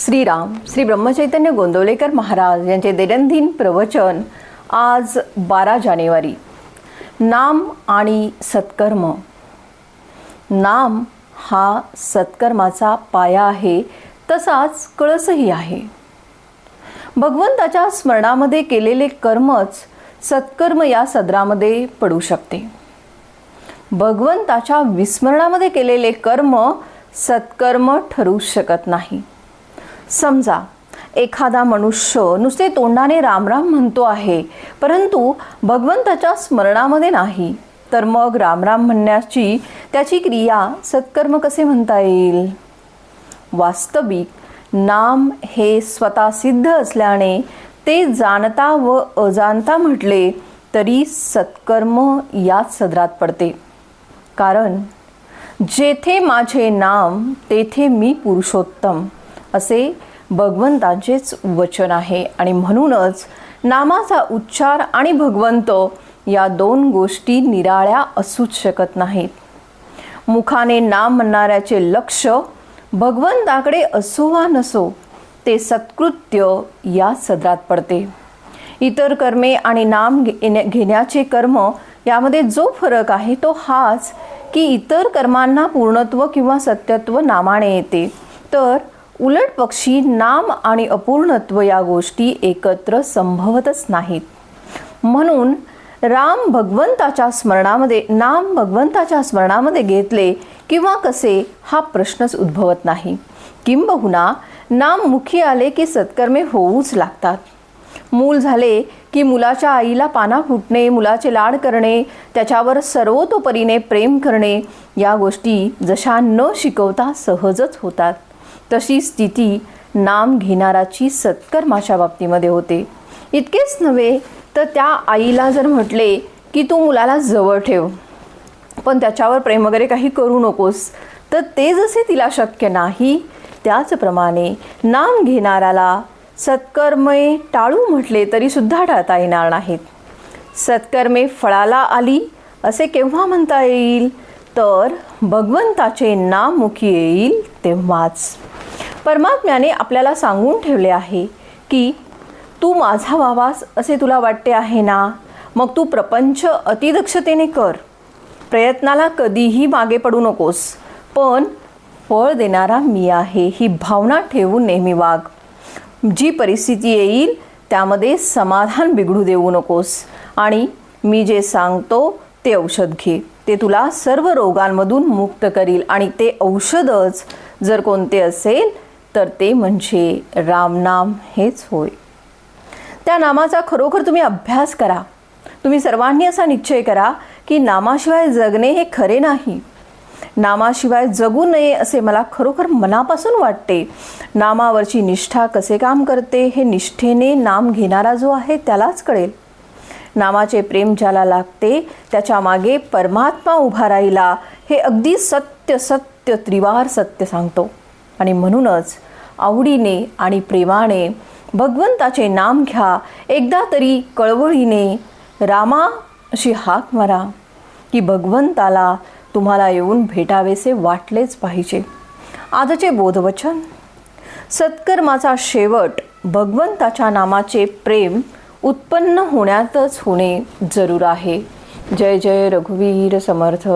श्रीराम श्री ब्रह्मचैतन्य गोंदवलेकर महाराज यांचे दैनंदिन प्रवचन आज बारा जानेवारी. नाम आणि सत्कर्म. नाम हा सत्कर्माचा पाया आहे तसाच कळसही आहे. भगवंताच्या स्मरणामध्ये केलेले कर्मच सत्कर्म या सदरामध्ये पडू शकते. भगवंताच्या विस्मरणामध्ये केलेले कर्म सत्कर्म ठरू शकत नाही. समजा एखादा मनुष्य नुसते तोंडाने रामराम म्हणतो आहे परंतु भगवंताच्या स्मरणामध्ये नाही तर मग रामराम म्हणण्याची त्याची क्रिया सत्कर्म कसे म्हणता येईल? वास्तविक नाम हे स्वतः सिद्ध असल्याने ते जाणता व अजाणता म्हटले तरी सत्कर्म याच सदरात पडते. कारण जेथे माझे नाम तेथे मी पुरुषोत्तम. असे भगवंतांचेच वचन आहे. आणि म्हणूनच नामाचा उच्चार आणि भगवंत या दोन गोष्टी निराळ्या असूच शकत नाहीत. मुखाने नाम म्हणणाऱ्याचे लक्ष भगवंताकडे असो वा नसो ते सत्कृत्य या सदरात पडते. इतर कर्मे आणि नाम घेण्याचे कर्म यामध्ये जो फरक आहे तो हाच की इतर कर्मांना पूर्णत्व किंवा सत्यत्व नामाने येते. तर उलट पक्षी नाम आणि अपूर्णत्व या गोष्टी एकत्र संभवतच नाहीत. म्हणून राम भगवंताच्या स्मरणामध्ये नाम भगवंताच्या स्मरणामध्ये घेतले किंवा कसे हा प्रश्नच उद्भवत नाही. किंबहुना नाम मुखी आले की सत्कर्मे होऊच लागतात. मूल झाले की मुलाच्या आईला पाना फुटणे मुलाचे लाड करणे त्याच्यावर सर्वतोपरीने प्रेम करणे या गोष्टी जशा न शिकवता सहजच होतात. तशी स्थिती नाम घेणाराची सत्कर्माच्या बाबतीमध्ये होते. इतकेच नव्हे तर त्या आईला जर म्हटले की तू मुलाला जवळ ठेव पण त्याच्यावर प्रेम वगैरे काही करू नकोस तर ते जसे तिला शक्य नाही त्याचप्रमाणे नाम घेणाऱ्याला सत्कर्मे टाळू म्हटले तरीसुद्धा टाळता येणार नाहीत. सत्कर्मे फळाला आली असे केव्हा म्हणता येईल? तर भगवंताचे नाम मुखी येईल तेव्हाच. परमात्म्याने आपल्याला सांगून ठेवले आहे की तू माझा व्हावास असे तुला वाटते आहे ना? मग तू प्रपंच अतिदक्षतेने कर. प्रयत्नाला कधीही मागे पडू नकोस पण फळ देणारा मी आहे ही भावना ठेवून नेहमी वाघ जी परिस्थिती येईल त्यामध्ये समाधान बिघडू देऊ नकोस. आणि मी जे सांगतो ते औषध घे. ते तुला सर्व रोगांमधून मुक्त करील आणि ते औषधच जर कोणते असेल तर ते म्हणजे रामनाम हेच होय. त्या नामाचा खरोखर तुम्ही अभ्यास करा. तुम्ही सर्वांनी असा निश्चय करा की नामाशिवाय जगणे हे खरे नाही. नामाशिवाय जगू नये असे मला खरोखर मनापासून वाटते. नामावरची निष्ठा कसे काम करते हे निष्ठेने नाम घेणारा जो आहे त्यालाच कळेल. नामाचे प्रेम ज्याला लागते त्याच्यामागे परमात्मा उभा राहिला हे अगदी सत्य सत्य त्रिवार सत्य सांगतो. आणि म्हणूनच आवडीने आणि प्रेमाने भगवंताचे नाम घ्या. एकदा तरी कळवळीने रामा अशी हाक मारा की भगवंताला तुम्हाला येऊन भेटावेसे वाटलेच पाहिजे. आजचे बोधवचन. सत्कर्माचा शेवट भगवंताच्या नामाचे प्रेम उत्पन्न होण्यातच होणे जरूर आहे. जय जय रघुवीर समर्थ.